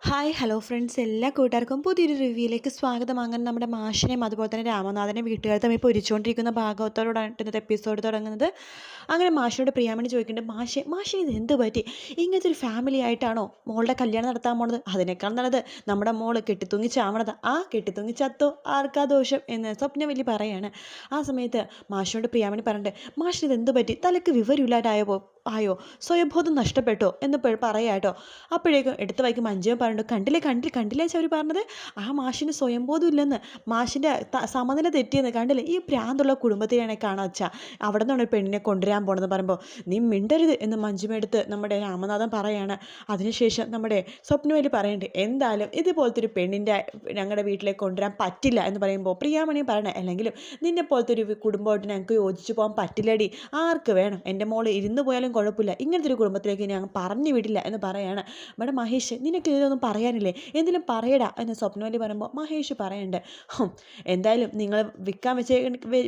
Hi hello friends എല്ലാ കൂട്ടുകാർക്കും പുതിയൊരു റിവ്യൂയിലേക്ക് സ്വാഗതം. അങ്ങനെ നമ്മുടെ മാഷിനെയും അതുപോലെ തന്നെ രാമനാഥനെ വീട്ടുകാർ തമ്മിൽ പൊരിച്ചുകൊണ്ടിരിക്കുന്ന ഭാഗവത്തോടാണ് ഇന്നത്തെ എപ്പിസോഡ് തുടങ്ങുന്നത്. അങ്ങനെ മാഷിനോട് പ്രിയാമണി ചോദിക്കുന്നുണ്ട് മാഷെ മാഷെ ഇത് എന്ത് പറ്റി? ഇങ്ങനത്തെ ഒരു ഫാമിലി ആയിട്ടാണോ മോളുടെ കല്യാണം നടത്താൻ പോണത്? അതിനേക്കാൾ നല്ലത് നമ്മുടെ മോൾ കെട്ടിത്തൂങ്ങി ചാവണത്. ആ കെട്ടിത്തൂങ്ങി ചത്തോ? ആർക്കാ ദോഷം? എന്ന് സ്വപ്ന സ്വപ്നവല്ലി പറയാണ്. ആ സമയത്ത് മാഷിനോട് പ്രിയാമണി പറഞ്ഞിട്ട് മാഷിന് ഇത് എന്ത് പറ്റി? തലക്ക് വിവരമില്ലാതായോ? ആയോ സ്വയംബോധം നഷ്ടപ്പെട്ടോ? എന്ന് പറയാട്ടോ അപ്പോഴേക്കും എടുത്ത വൈക്ക് മഞ്ജുവും പറഞ്ഞു കണ്ടില്ലേ കണ്ടില്ല കണ്ടില്ലേ അവർ പറഞ്ഞത്? ആ മാഷിന് സ്വയംബോധം ഇല്ലെന്ന്. മാഷിന്റെ സമനില തെറ്റിയെന്ന് കണ്ടില്ലേ? ഈ പ്രാന്തുള്ള കുടുംബത്തെയാണ് കാണാൻ വെച്ചാൽ അവിടെ നിന്നാണ് ഒരു പെണ്ണിനെ കൊണ്ടുവരാൻ പോണെന്ന് പറയുമ്പോൾ നീ മിണ്ടരുത് എന്ന് മഞ്ജുമെടുത്ത് നമ്മുടെ രാമനാഥൻ പറയാണ്. അതിനുശേഷം നമ്മുടെ സ്വപ്നവേലി പറയുന്നുണ്ട് എന്തായാലും ഇതുപോലത്തെ ഒരു പെണ്ണിന്റെ ഞങ്ങളുടെ വീട്ടിലേക്ക് കൊണ്ടുവരാൻ പറ്റില്ല എന്ന് പറയുമ്പോൾ പ്രിയാമണി പറയണേ അല്ലെങ്കിലും നിന്നെ പോലത്തെ ഒരു കുടുംബമായിട്ട് ഞങ്ങൾക്ക് യോജിച്ച് പോകാൻ പറ്റില്ലടി. ആർക്ക് വേണം? എന്റെ മോൾ ഇരുന്ന് പോയാലും കുഴപ്പമില്ല. ഇങ്ങനത്തെ ഒരു കുടുംബത്തിലേക്ക് ഞാൻ പറഞ്ഞു വിടില്ല എന്ന് പറയാണ്. ഇവിടെ മഹേഷ് നിനക്ക് ഇതൊന്നും പറയാനില്ലേ? എന്തെങ്കിലും പറയടാ എന്ന് സ്വപ്നവല്ലി പറയുമ്പോൾ മഹേഷ് പറയുന്നുണ്ട് എന്തായാലും നിങ്ങൾ വിൽക്കാൻ വെച്ച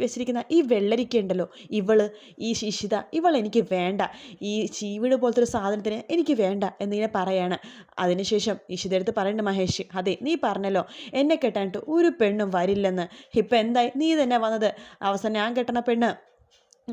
വെച്ചിരിക്കുന്ന ഈ വെള്ളരിക്ക ഉണ്ടല്ലോ ഇവൾ ഈ ശിശിത ഇവൾ എനിക്ക് വേണ്ട. ഈ ചീവിട് പോലത്തെ ഒരു സാധനത്തിന് എനിക്ക് വേണ്ട എന്നിങ്ങനെ പറയാണ്. അതിനുശേഷം ഇഷിതെടുത്ത് പറയണ്ട മഹേഷ് അതെ നീ പറഞ്ഞല്ലോ എന്നെ കെട്ടാനിട്ട് ഒരു പെണ്ണും വരില്ലെന്ന്. ഇപ്പം എന്തായി? നീ തന്നെ വന്നത്. അവസാനം ഞാൻ കെട്ടണ പെണ്ണ്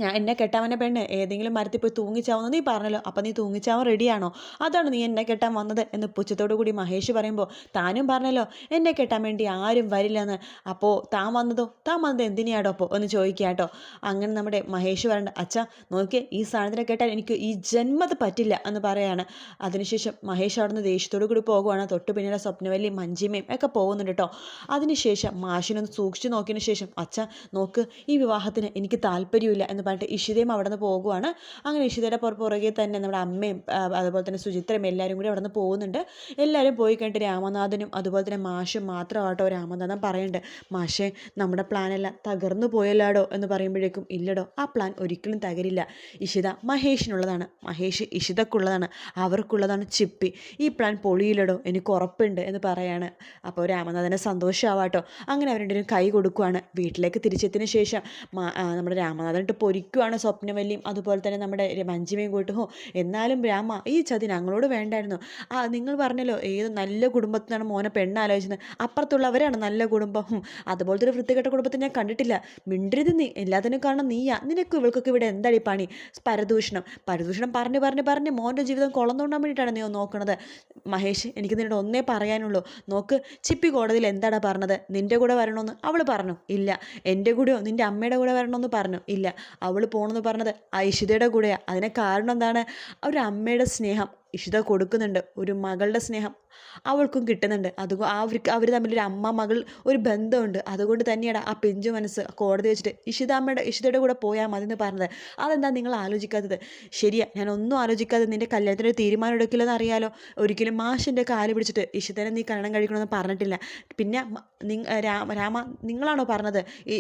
ഞാൻ എന്നെ കെട്ടാവന്റെ പെണ്ണ് ഏതെങ്കിലും മരത്തിൽ പോയി തൂങ്ങിച്ചാവുന്നു നീ പറഞ്ഞല്ലോ അപ്പം നീ തൂങ്ങിച്ചാവാൻ റെഡിയാണോ അതാണ് നീ എന്നെ കെട്ടാൻ വന്നത് എന്ന് പുച്ഛത്തോടു കൂടി മഹേഷ് പറയുമ്പോൾ താനും പറഞ്ഞല്ലോ എന്നെ കെട്ടാൻ വേണ്ടി ആരും വരില്ലെന്ന്. അപ്പോൾ താൻ വന്നതോ? താൻ വന്നത് എന്തിനാടോ അപ്പോൾ ഒന്ന് ചോദിക്കാട്ടോ അങ്ങനെ നമ്മുടെ മഹേഷ് പറയണ്ട അച്ഛാ നോക്കിയേ ഈ സാധനത്തിനെ കേട്ടാൽ എനിക്ക് ഈ ജന്മത് പറ്റില്ല എന്ന് പറയാണ്. അതിനുശേഷം മഹേഷ് അവിടുന്ന് ദേഷ്യത്തോടു കൂടി പോകുവാണ്. തൊട്ട് പിന്നീട് സ്വപ്നവല്ലി മഞ്ചിമയും ഒക്കെ പോകുന്നുണ്ട് കേട്ടോ. അതിനുശേഷം മാഷിനൊന്ന് സൂക്ഷിച്ചു നോക്കിയതിന് ശേഷം അച്ഛ നോക്ക് ഈ വിവാഹത്തിന് എനിക്ക് താല്പര്യമില്ല എന്ന് പറഞ്ഞിട്ട് ഇഷിതയും അവിടെ നിന്ന് പോകുവാണ്. അങ്ങനെ ഇഷിതയുടെ പുറ പുറകെ തന്നെ നമ്മുടെ അമ്മയും അതുപോലെ തന്നെ സുചിത്രയും എല്ലാവരും കൂടി അവിടെ നിന്ന് പോകുന്നുണ്ട്. എല്ലാവരും പോയി കഴിഞ്ഞിട്ട് രാമനാഥനും അതുപോലെ തന്നെ മാഷും മാത്രമാട്ടോ രാമനാഥൻ പറയുന്നുണ്ട് മാഷേ നമ്മുടെ പ്ലാനെല്ലാം തകർന്നു പോയല്ലാടോ? എന്ന് പറയുമ്പോഴേക്കും ഇല്ലടോ ആ പ്ലാൻ ഒരിക്കലും തകരില്ല. ഇഷിത മഹേഷിനുള്ളതാണ്. മഹേഷ് ഇഷിതക്കുള്ളതാണ്. അവർക്കുള്ളതാണ് ചിപ്പി. ഈ പ്ലാൻ പൊളിയില്ലടോ എനിക്ക് ഉറപ്പുണ്ട് എന്ന് പറയാണ്. അപ്പോൾ രാമനാഥനെ സന്തോഷമാവാട്ടോ അങ്ങനെ അവരുടെ കൈ കൊടുക്കുവാണ്. വീട്ടിലേക്ക് തിരിച്ചെത്തിയതിന് ശേഷം നമ്മുടെ രാമനാഥൻ ഇട്ട് പൊരിക്കുവാണ് സ്വപ്നവല്ലിയും. അതുപോലെ തന്നെ നമ്മുടെ മഞ്ജിമയും കൂട്ട്. ഹോ എന്നാലും രാമ ഈ ചതി ഞങ്ങളോട് വേണ്ടായിരുന്നു. ആ നിങ്ങൾ പറഞ്ഞല്ലോ ഏത് നല്ല കുടുംബത്തിനാണ് മോനെ പെണ്ണാലോചിച്ചത്. അപ്പുറത്തുള്ളവരാണ് നല്ല കുടുംബം. അതുപോലത്തെ ഒരു വൃത്തികെട്ട കുടുംബത്തെ ഞാൻ കണ്ടിട്ടില്ല. മിണ്ടരുത് നീ എല്ലാത്തിനും കാരണം നീയാ. നിനക്ക് ഇവൾക്കൊക്കെ ഇവിടെ എന്താടി പണി? പരദൂഷണം. പരദൂഷണം പറഞ്ഞ് പറഞ്ഞ് പറഞ്ഞ് മോന്റെ ജീവിതം കൊളന്നുകൊണ്ടാൻ വേണ്ടിയിട്ടാണ് നീ നോക്കണത്. മഹേഷ് എനിക്ക് നിന്നോട് ഒന്നേ പറയാനുള്ളൂ. നോക്ക് ചിപ്പി കോടതിയിൽ എന്താടാ പറഞ്ഞത്? നിന്റെ കൂടെ വരണമെന്ന് അവൾ പറഞ്ഞു. ഇല്ല. എന്റെ കൂടെയോ നിന്റെ അമ്മയുടെ കൂടെ വരണമെന്ന് പറഞ്ഞു. ഇല്ല. അവൾ പോകണമെന്ന് പറഞ്ഞത് ഐശ്വര്യയുടെ കൂടെയാണ് അതിന് കാരണം എന്താണ്? ഒരു അമ്മയുടെ സ്നേഹം. ഇഷിത കൊടുക്കുന്നുണ്ട്. ഒരു മകളുടെ സ്നേഹം അവൾക്കും കിട്ടുന്നുണ്ട്. അത് അവർക്ക് അവർ തമ്മിലൊരു അമ്മ മകൾ ഒരു ബന്ധമുണ്ട്. അതുകൊണ്ട് തന്നെയാണ് ആ പിഞ്ചു മനസ്സ് കോടതി വെച്ചിട്ട് ഇഷിത അമ്മയുടെ ഇഷിതയുടെ കൂടെ പോയാൽ മതി എന്ന് പറഞ്ഞത്. അതെന്താ നിങ്ങൾ ആലോചിക്കാത്തത്? ശരിയാ ഞാൻ ഒന്നും ആലോചിക്കാതെ നിന്റെ കല്യാണത്തിന് ഒരു തീരുമാനം എടുക്കില്ലെന്ന് അറിയാലോ. ഒരിക്കലും മാഷിന്റെ കാൽ പിടിച്ചിട്ട് ഇഷിതനെ നീ കല്യാണം കഴിക്കണമെന്ന് പറഞ്ഞിട്ടില്ല. പിന്നെ രാമ രാമ നിങ്ങളാണോ പറഞ്ഞത്? ഈ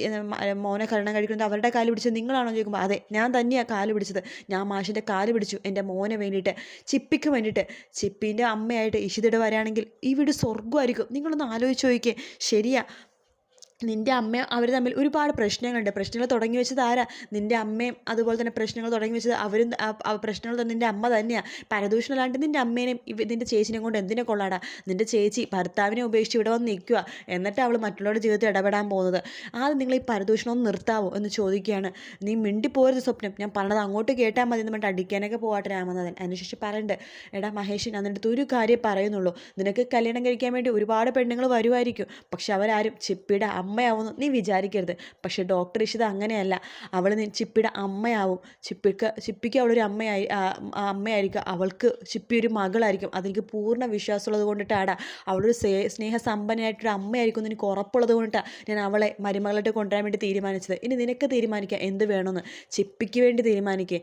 മോനെ കല്യാണം കഴിക്കുന്നത് അവരുടെ കാൽ പിടിച്ചത് നിങ്ങളാണോ ചോദിക്കുമ്പോൾ അതെ ഞാൻ തന്നെയാണ് കാൽ പിടിച്ചത്. ഞാൻ മാഷിന്റെ കാൽ പിടിച്ചു. എന്റെ മോനെ വേണ്ടിയിട്ട് ചിപ്പിക്ക് വേണ്ടിയിട്ട്. ചിപ്പിന്റെ അമ്മയായിട്ട് ഇഷിതയുടെ വരാണെങ്കിൽ ഈ വീട് സ്വർഗമായിരിക്കും. നിങ്ങളൊന്ന് ആലോചിച്ച് നോക്കിയേ. ശരിയാ. നിന്റെ അമ്മയും അവർ തമ്മിൽ ഒരുപാട് പ്രശ്നങ്ങളുണ്ട്. പ്രശ്നങ്ങൾ തുടങ്ങി വെച്ചത് ആരാ? നിന്റെ അമ്മയും അതുപോലെ തന്നെ പ്രശ്നങ്ങൾ തുടങ്ങി വെച്ചത് അവരും പ്രശ്നങ്ങൾ തന്നെ നിന്റെ അമ്മ തന്നെയാണ് പരദൂഷണമല്ലാണ്ട് നിന്റെ അമ്മേനെയും നിന്റെ ചേച്ചിനെയും കൊണ്ട് എന്തിനെ കൊള്ളാടാ? നിന്റെ ചേച്ചി ഭർത്താവിനെ ഉപേക്ഷിച്ച് ഇവിടെ വന്ന് നിൽക്കുക എന്നിട്ട് അവൾ മറ്റുള്ളവരുടെ ജീവിതത്തിൽ ഇടപെടാൻ പോകുന്നത്. ആദ്യം നിങ്ങൾ ഈ പരദൂഷണം നിർത്താവോ എന്ന് ചോദിക്കുകയാണ്. നീ മിണ്ടിപ്പോരുത് സ്വപ്നം. ഞാൻ പറഞ്ഞത് അങ്ങോട്ട് കേട്ടാൽ മതി എന്ന് അടിക്കാനൊക്കെ പോവാട്ടെ രാമനാഥൻ. അതിനുശേഷം പറയണ്ട് എടാ മഹേഷൻ അടുത്ത് ഒരു കാര്യം പറയുന്നുള്ളൂ. നിനക്ക് കല്യാണം കഴിക്കാൻ വേണ്ടി ഒരുപാട് പെണ്ണുങ്ങൾ വരുമായിരിക്കും പക്ഷെ അവരാരും ചിപ്പിയുടെ അമ്മയാവുമെന്ന് നീ വിചാരിക്കരുത്. പക്ഷെ ഡോക്ടർ ഇഷിത അങ്ങനെയല്ല. അവൾ ചിപ്പിയുടെ അമ്മയാവും. ചിപ്പിക്ക് ചിപ്പിക്ക് അവളൊരു അമ്മയായി അമ്മയായിരിക്കും. അവൾക്ക് ചിപ്പി ഒരു മകളായിരിക്കും. അതെനിക്ക് പൂർണ വിശ്വാസമുള്ളത് കൊണ്ടിട്ടാടാ. അവളൊരു സ്നേ സ്നേഹസമ്പന്നയായിട്ടൊരു അമ്മയായിരിക്കും എന്ന് എനിക്ക് ഉറപ്പുള്ളത് കൊണ്ടിട്ടാണ് ഞാൻ അവളെ മരുമകളായിട്ട് കൊണ്ടുവരാൻ വേണ്ടി തീരുമാനിച്ചത്. ഇനി നിനക്ക് തീരുമാനിക്കാം. എന്ത് വേണമെന്ന് ചിപ്പിക്ക് വേണ്ടി തീരുമാനിക്കേ.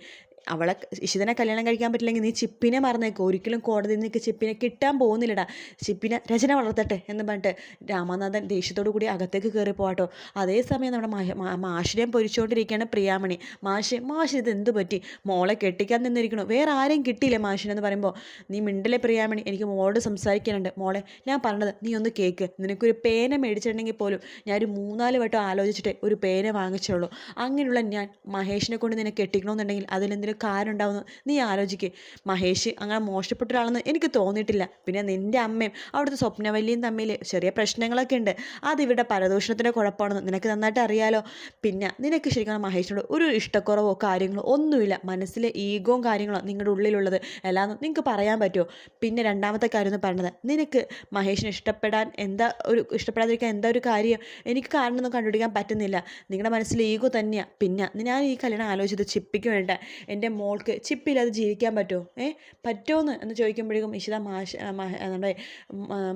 അവളെ ഇഷിതനെ കല്യാണം കഴിക്കാൻ പറ്റില്ലെങ്കിൽ നീ ചിപ്പിനെ മറന്നേക്കോ. ഒരിക്കലും കോടതിയിൽ നിനക്ക് ചിപ്പിനെ കിട്ടാൻ പോകുന്നില്ലടാ. ചിപ്പിനെ രചന വളർത്തട്ടെ എന്ന് പറഞ്ഞിട്ട് രാമനാഥൻ ദേഷ്യത്തോടു കൂടി അകത്തേക്ക് കയറി പോവാട്ടോ. അതേസമയം നമ്മുടെ മാഷിനെ പൊരിച്ചുകൊണ്ടിരിക്കുകയാണ് പ്രിയാമണി. മാഷ് മാഷി ഇത് എന്ത് പറ്റി? മോളെ കെട്ടിക്കാൻ നിന്നിരിക്കണു. വേറെ ആരെയും കിട്ടിയില്ല മാഷിനെന്ന് പറയുമ്പോൾ നീ മിണ്ടലെ പ്രിയാമണി? എനിക്ക് മോളോട് സംസാരിക്കാനുണ്ട്. മോളെ ഞാൻ പറഞ്ഞത് നീ ഒന്ന് കേക്ക്. നിനക്കൊരു പേന മേടിച്ചിട്ടുണ്ടെങ്കിൽ പോലും ഞാൻ ഒരു മൂന്നാൽ വട്ടം ആലോചിച്ചിട്ട് ഒരു പേന വാങ്ങിച്ചുള്ളൂ. അങ്ങനെയുള്ള ഞാൻ മഹേഷിനെ കൊണ്ട് നിന്നെ കെട്ടിക്കണമെന്നുണ്ടെങ്കിൽ അതിലെന്തിനും എന്തെങ്കിലും കാര്യം ഉണ്ടാവുന്നു നീ ആലോചിക്ക്. മഹേഷ് അങ്ങനെ മോശപ്പെട്ട ഒരാളെന്ന് എനിക്ക് തോന്നിയിട്ടില്ല. പിന്നെ നിന്റെ അമ്മയും അവിടുത്തെ സ്വപ്നവല്ലിയും തമ്മിൽ ചെറിയ പ്രശ്നങ്ങളൊക്കെ ഉണ്ട്. അത് ഇവിടെ പരദൂഷണത്തിന്റെ കുഴപ്പമാണെന്ന് നിനക്ക് നന്നായിട്ട് അറിയാലോ. പിന്നെ നിനക്ക് ശരിക്കും മഹേഷിനോട് ഒരു ഇഷ്ടക്കുറവോ കാര്യങ്ങളോ ഒന്നുമില്ല. മനസ്സിലെ ഈഗോ കാര്യങ്ങളോ നിങ്ങളുടെ ഉള്ളിലുള്ളത് എല്ലാം നിങ്ങൾക്ക് പറയാൻ പറ്റുമോ? പിന്നെ രണ്ടാമത്തെ കാര്യം എന്ന് പറഞ്ഞത് നിനക്ക് മഹേഷിനെ ഇഷ്ടപ്പെടാൻ എന്താ ഒരു ഇഷ്ടപ്പെടാതിരിക്കാൻ എന്താ ഒരു കാര്യം? എനിക്ക് കാരണമൊന്നും കണ്ടുപിടിക്കാൻ പറ്റുന്നില്ല. നിങ്ങളുടെ മനസ്സിൽ ഈഗോ തന്നെയാണ് പിന്നെ ഞാൻ ഈ കല്യാണം ആലോചിച്ചത് ചിപ്പിക്ക് വേണ്ട എന്റെ മോൾക്ക് ചിപ്പില്ലാതെ ജീവിക്കാൻ പറ്റുമോ? ഏ പറ്റുമോ എന്ന് ചോദിക്കുമ്പോഴേക്കും ഇഷിത മാഷ് നമ്മുടെ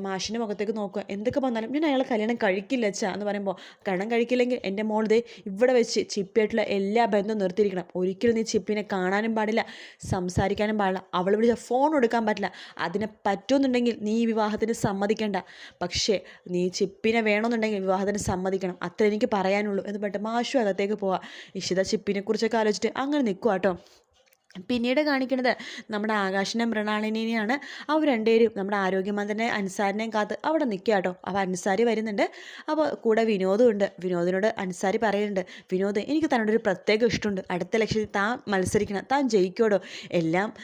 മാഷിന്റെ മുഖത്തേക്ക് നോക്കുക. എന്തൊക്കെ വന്നാലും ഞാൻ അയാളെ കല്യാണം കഴിക്കില്ല അച്ഛാ എന്ന് പറയുമ്പോൾ കല്യാണം കഴിക്കില്ലെങ്കിൽ എന്റെ മോൾ ദേ ഇവിടെ വെച്ച് ചിപ്പിയായിട്ടുള്ള എല്ലാ ബന്ധവും നിർത്തിയിരിക്കണം. ഒരിക്കലും നീ ചിപ്പിനെ കാണാനും പാടില്ല സംസാരിക്കാനും പാടില്ല. അവൾ വിളിച്ച ഫോൺ എടുക്കാൻ പറ്റില്ല. അതിനെ പറ്റുമെന്നുണ്ടെങ്കിൽ നീ വിവാഹത്തിന് സമ്മതിക്കേണ്ട. പക്ഷേ നീ ചിപ്പിനെ വേണമെന്നുണ്ടെങ്കിൽ വിവാഹത്തിന് സമ്മതിക്കണം. അത്ര എനിക്ക് പറയാനുള്ളൂ. എന്ന് പറഞ്ഞിട്ട് മാഷു അകത്തേക്ക് പോവാം. ഇഷിത ചിപ്പിനെ കുറിച്ചൊക്കെ ആലോചിച്ചിട്ട് അങ്ങനെ നിൽക്കുക കേട്ടോ പിന്നീട് കാണിക്കുന്നത് നമ്മുടെ ആകാശിനെ മൃണാളിനെയാണ് അവർ രണ്ടുപേരും നമ്മുടെ ആരോഗ്യമന്ത്രിനെ അൻസാരിനെയും കാത്ത് അവിടെ നിൽക്കുക കേട്ടോ. അപ്പോൾ അൻസാരി വരുന്നുണ്ട്. അപ്പോൾ കൂടെ വിനോദമുണ്ട് വിനോദിനോട് അൻസാരി പറയുന്നുണ്ട് വിനോദ് എനിക്ക് തന്നോടൊരു പ്രത്യേക ഇഷ്ടമുണ്ട്. അടുത്ത ലക്ഷ്യത്തിൽ താൻ മത്സരിക്കണം. താൻ ജയിക്കോടോ എല്ലാം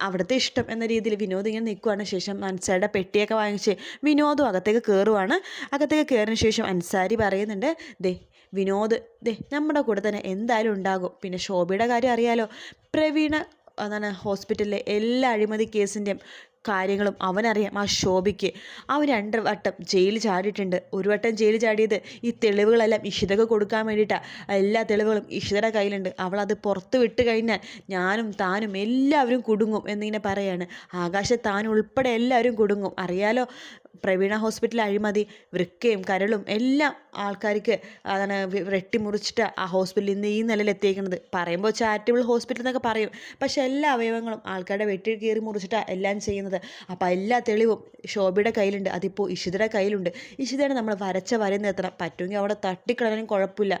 അവിടുത്തെ ഇഷ്ടം എന്ന രീതിയിൽ വിനോദ് ഇങ്ങനെ നിൽക്കുവാണ്. ശേഷം അൻസാരിയുടെ പെട്ടിയൊക്കെ വാങ്ങിച്ച് വിനോദും അകത്തേക്ക് കയറുവാണ്. അകത്തേക്ക് കയറിന് ശേഷം അൻസാരി പറയുന്നുണ്ട് ദേ വിനോദ് ദേ നമ്മുടെ കൂടെ തന്നെ എന്തായാലും ഉണ്ടാകും. പിന്നെ ശോഭയുടെ കാര്യം അറിയാലോ പ്രവീണ അതാണ് ഹോസ്പിറ്റലിലെ എല്ലാ അഴിമതി കേസിന്റെയും കാര്യങ്ങളും അവനറിയാം ആ ശോഭയ്ക്ക്. അവൻ രണ്ട് വട്ടം ജയിലിൽ ചാടിയിട്ടുണ്ട്. ഒരു വട്ടം ജയിൽ ചാടിയത് ഈ തെളിവുകളെല്ലാം ഇഷിതക്ക് കൊടുക്കാൻ വേണ്ടിയിട്ടാണ് എല്ലാ തെളിവുകളും ഇഷിതയുടെ കയ്യിലുണ്ട്. അവളത് പുറത്ത് വിട്ട് കഴിഞ്ഞാൽ ഞാനും താനും എല്ലാവരും കുടുങ്ങും എന്നിങ്ങനെ പറയാണ്. ആകാശ താൻ എല്ലാവരും കുടുങ്ങും. അറിയാലോ പ്രവീണ ഹോസ്പിറ്റൽ അഴിമതി വൃക്കയും കരളും എല്ലാം ആൾക്കാർക്ക് അതാണ് വെട്ടിമുറിച്ചിട്ട് ആ ഹോസ്പിറ്റലിൽ നിന്ന് ഈ നിലയിൽ എത്തിയിരിക്കുന്നത് പറയുമ്പോൾ ചാരിറ്റബിൾ ഹോസ്പിറ്റൽ എന്നൊക്കെ പറയും. പക്ഷെ എല്ലാ അവയവങ്ങളും ആൾക്കാരുടെ വെട്ടി കീറി മുറിച്ചിട്ടാണ് എല്ലാം ചെയ്യുന്നത്. അപ്പോൾ എല്ലാ തെളിവും ശോഭയുടെ കയ്യിലുണ്ട്. അതിപ്പോൾ ഇഷിതയുടെ കയ്യിലുണ്ട്. ഇഷിതയാണ് നമ്മൾ വരച്ച വരയിൽ നിർത്തണം പറ്റുമെങ്കിൽ അവിടെ തട്ടിക്കളയാനും കുഴപ്പമില്ല.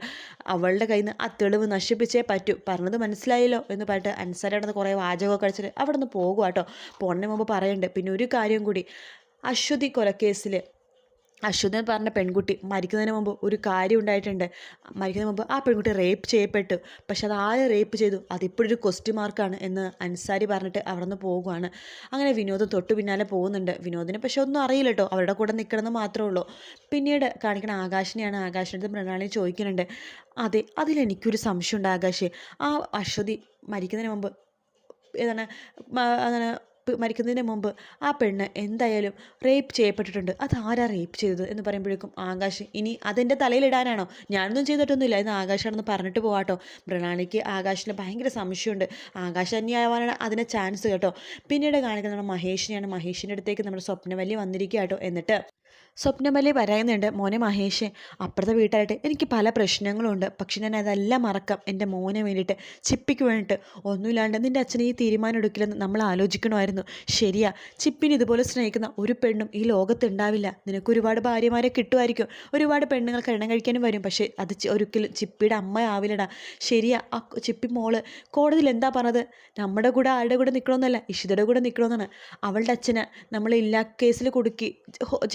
അവളുടെ കയ്യിൽ നിന്ന് ആ തെളിവ് നശിപ്പിച്ചേ പറ്റൂ. പറഞ്ഞത് മനസ്സിലായല്ലോ എന്ന് പറഞ്ഞിട്ട് അൻസാരി നിന്ന് കുറേ വാചകമൊക്കെ അടിച്ചിട്ട് അവിടെ നിന്ന് പോകുക കേട്ടോ പോണതിന് മുമ്പ് പറയുന്നുണ്ട് പിന്നെ ഒരു കാര്യം കൂടി. അശ്വതി കൊലക്കേസിൽ അശ്വതി എന്ന് പറഞ്ഞ പെൺകുട്ടി മരിക്കുന്നതിന് മുമ്പ് ഒരു കാര്യം ഉണ്ടായിട്ടുണ്ട്. മരിക്കുന്നതിന് മുമ്പ് ആ പെൺകുട്ടി റേപ്പ് ചെയ്യപ്പെട്ടു. പക്ഷെ അത് ആര് റേപ്പ് ചെയ്തു? അതിപ്പോഴൊരു ക്വസ്റ്റ്യൻ മാർക്കാണ് എന്ന് അൻസാരി പറഞ്ഞിട്ട് അവിടെ നിന്ന് പോകുവാണ്. അങ്ങനെ വിനോദം തൊട്ടു പിന്നാലെ പോകുന്നുണ്ട്. വിനോദിനെ പക്ഷെ ഒന്നും അറിയില്ല കേട്ടോ. അവരുടെ കൂടെ നിൽക്കണമെന്ന് മാത്രമേ ഉള്ളൂ. പിന്നീട് കാണിക്കുന്ന ആകാശിനെയാണ്. ആകാശിനടുത്ത് മൃണാളിനെ ചോദിക്കുന്നുണ്ട്. അതെ അതിലെനിക്കൊരു സംശയമുണ്ട് ആകാശേ. ആ അശ്വതി മരിക്കുന്നതിന് മുമ്പ് ഏതാണ് അങ്ങനെ മരിക്കുന്നതിന് മുമ്പ് ആ പെണ്ണ് എന്തായാലും റേപ്പ് ചെയ്യപ്പെട്ടിട്ടുണ്ട്. അത് ആരാ റേപ്പ് ചെയ്തത് എന്ന് പറയുമ്പോഴേക്കും ആകാശ് ഇനി അതെന്റെ തലയിലിടാനാണോ? ഞാനൊന്നും ചെയ്തിട്ടൊന്നുമില്ല. എന്ന് ആകാശാണെന്ന് പറഞ്ഞിട്ട് പോവാട്ടോ. മൃണാളിക്ക് ആകാശിന് ഭയങ്കര സംശയമുണ്ട്. ആകാശ് തന്നെയാവാനാണ് അതിന് ചാൻസ് കേട്ടോ. പിന്നീട് കാണിക്കുന്നത് നമ്മുടെ മഹേഷിനെയാണ്. മഹേഷിന്റെ അടുത്തേക്ക് നമ്മുടെ സ്വപ്നവല്ലി വന്നിരിക്കുക കേട്ടോ എന്നിട്ട് സ്വപ്നമല്ലി പറയുന്നുണ്ട് മോനെ മഹേഷ് അപ്പുറത്തെ വീട്ടായിട്ട് എനിക്ക് പല പ്രശ്നങ്ങളുണ്ട്. പക്ഷെ ഞാൻ അതെല്ലാം മറക്കാം. എന്റെ മോനെ വേണ്ടിയിട്ട് ചിപ്പിക്ക് വേണ്ടിയിട്ട്. ഒന്നുമില്ലാണ്ട് നിന്റെ അച്ഛനെ ഈ തീരുമാനം എടുക്കില്ലെന്ന് നമ്മൾ ആലോചിക്കണമായിരുന്നു. ശരിയാ ചിപ്പിന് ഇതുപോലെ സ്നേഹിക്കുന്ന ഒരു പെണ്ണും ഈ ലോകത്തുണ്ടാവില്ല. നിനക്ക് ഒരുപാട് ഭാര്യമാരെ കിട്ടുമായിരിക്കും. ഒരുപാട് പെണ്ണുങ്ങൾ കല്യാണം കഴിക്കാനും വരും. പക്ഷേ അത് ഒരിക്കലും ചിപ്പിയുടെ അമ്മ ആവില്ലടാ. ശരിയാ ആ ചിപ്പി മോൾ കോടതിയിൽ എന്താ പറഞ്ഞത്? നമ്മുടെ കൂടെ ആരുടെ കൂടെ നിൽക്കണമെന്നല്ല ഇഷിതയുടെ കൂടെ നിൽക്കണമെന്നാണ് അവളുടെ അച്ഛനെ നമ്മൾ ഇല്ലാ കേസിൽ കൊടുക്കി ഹോ-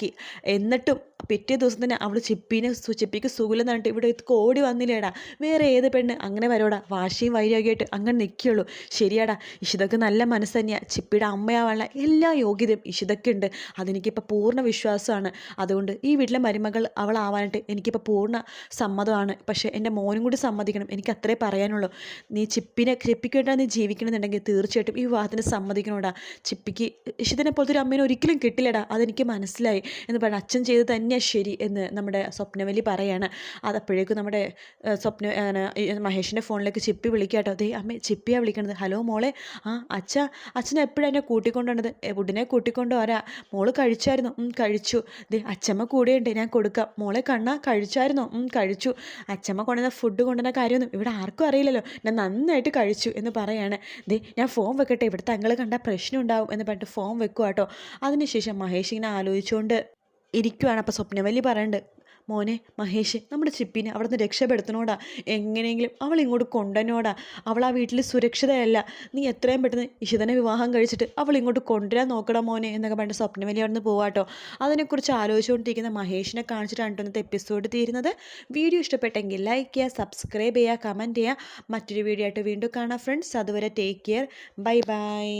ജയിലിലാക്കി എന്നിട്ടും പിറ്റേ ദിവസം തന്നെ അവൾ ചിപ്പിനെ ചിപ്പിക്ക് സുഖം പറഞ്ഞിട്ട് ഇവിടെ ഓടി വന്നില്ലേടാ. വേറെ ഏത് പെണ്ണ്? അങ്ങനെ വരോടാ. വാശിയും വൈരാഗ്യമായിട്ട് അങ്ങനെ നിൽക്കുകയുള്ളൂ ശരിയാടാ. ഇഷിതക്ക് നല്ല മനസ്സ് തന്നെയാണ് ചിപ്പിയുടെ അമ്മയാവാനുള്ള എല്ലാ യോഗ്യതയും ഇഷിതക്കുണ്ട് അതെനിക്കിപ്പോൾ പൂർണ വിശ്വാസമാണ്. അതുകൊണ്ട് ഈ വീട്ടിലെ മരുമകൾ അവളാവാനായിട്ട് എനിക്കിപ്പോൾ പൂർണ സമ്മതമാണ്. പക്ഷേ എന്റെ മോനും കൂടി സമ്മതിക്കണം. എനിക്ക് അത്രേ പറയാനുള്ളൂ. നീ ചിപ്പിനെ ചിപ്പിക്ക് വേണ്ടിയാണ് നീ ജീവിക്കണമെന്നുണ്ടെങ്കിൽ തീർച്ചയായിട്ടും ഈ വിവാഹത്തിന് സമ്മതിക്കണോടാ. ചിപ്പിക്ക് ഇഷിതനെ പോലത്തെ ഒരു അമ്മേനെ ഒരിക്കലും കിട്ടില്ലടാ. അതെനിക്ക് മനസ്സിലായി എന്ന് പറഞ്ഞാൽ അച്ഛൻ ചെയ്ത് തന്നെയാണ് ശരി എന്ന് നമ്മുടെ സ്വപ്നവലി പറയാണ്. അതപ്പോഴേക്കും നമ്മുടെ സ്വപ്ന മഹേഷിന്റെ ഫോണിലേക്ക് ചിപ്പി വിളിക്കാട്ടോ അതേ അമ്മ ചിപ്പിയാണ് വിളിക്കണത്. ഹലോ മോളെ. ആ അച്ഛ അച്ഛനെ എപ്പോഴും എന്നെ കൂട്ടിക്കൊണ്ടുവന്നത്? ഉടനെ കൂട്ടിക്കൊണ്ട് വരാ. മോൾ കഴിച്ചായിരുന്നു. കഴിച്ചു. ദേ അച്ഛമ്മ കൂടെയുണ്ട്. ഞാൻ കൊടുക്കാം. മോളെ കണ്ണ കഴിച്ചായിരുന്നു. കഴിച്ചു. അച്ഛമ്മ കൊണ്ടുവന്ന ഫുഡ് കൊണ്ടുവന്ന കാര്യമൊന്നും ഇവിടെ ആർക്കും അറിയില്ലല്ലോ. ഞാൻ നന്നായിട്ട് കഴിച്ചു എന്ന് പറയാണ്. ദേ ഞാൻ ഫോം വെക്കട്ടെ. ഇവിടുത്തെ തങ്ങൾ കണ്ട പ്രശ്നം ഉണ്ടാവും എന്ന് പറഞ്ഞിട്ട് ഫോം വെക്കുക കേട്ടോ. അതിനുശേഷം മഹേഷ് ഇങ്ങനെ ആലോചിച്ചുകൊണ്ട് ഇരിക്കുവാണ്. അപ്പോൾ സ്വപ്നവല്ലി പറയണ്ട് മോനെ മഹേഷ് നമ്മുടെ ചിപ്പിനെ അവിടെ നിന്ന് രക്ഷപ്പെടുത്തണോടാ? എങ്ങനെയെങ്കിലും അവൾ ഇങ്ങോട്ട് കൊണ്ടുവന്നോടാ? അവൾ ആ വീട്ടിൽ സുരക്ഷിതയല്ല. നീ എത്രയും പെട്ടെന്ന് ഇഷിതനെ വിവാഹം കഴിച്ചിട്ട് അവൾ ഇങ്ങോട്ട് കൊണ്ടുവരാൻ നോക്കണം മോനെ എന്നൊക്കെ പറഞ്ഞിട്ട് സ്വപ്നവലി അവിടെ നിന്ന് പോവാട്ടോ അതിനെക്കുറിച്ച് ആലോചിച്ചുകൊണ്ടിരിക്കുന്ന മഹേഷിനെ കാണിച്ചിട്ടാണ് ഇന്നത്തെ എപ്പിസോഡ് തീരുന്നത്. വീഡിയോ ഇഷ്ടപ്പെട്ടെങ്കിൽ ലൈക്ക് ചെയ്യുക സബ്സ്ക്രൈബ് ചെയ്യുക കമന്റ് ചെയ്യുക. മറ്റൊരു വീഡിയോ ആയിട്ട് വീണ്ടും കാണാം ഫ്രണ്ട്സ് അതുവരെ ടേക്ക് കെയർ ബൈ ബൈ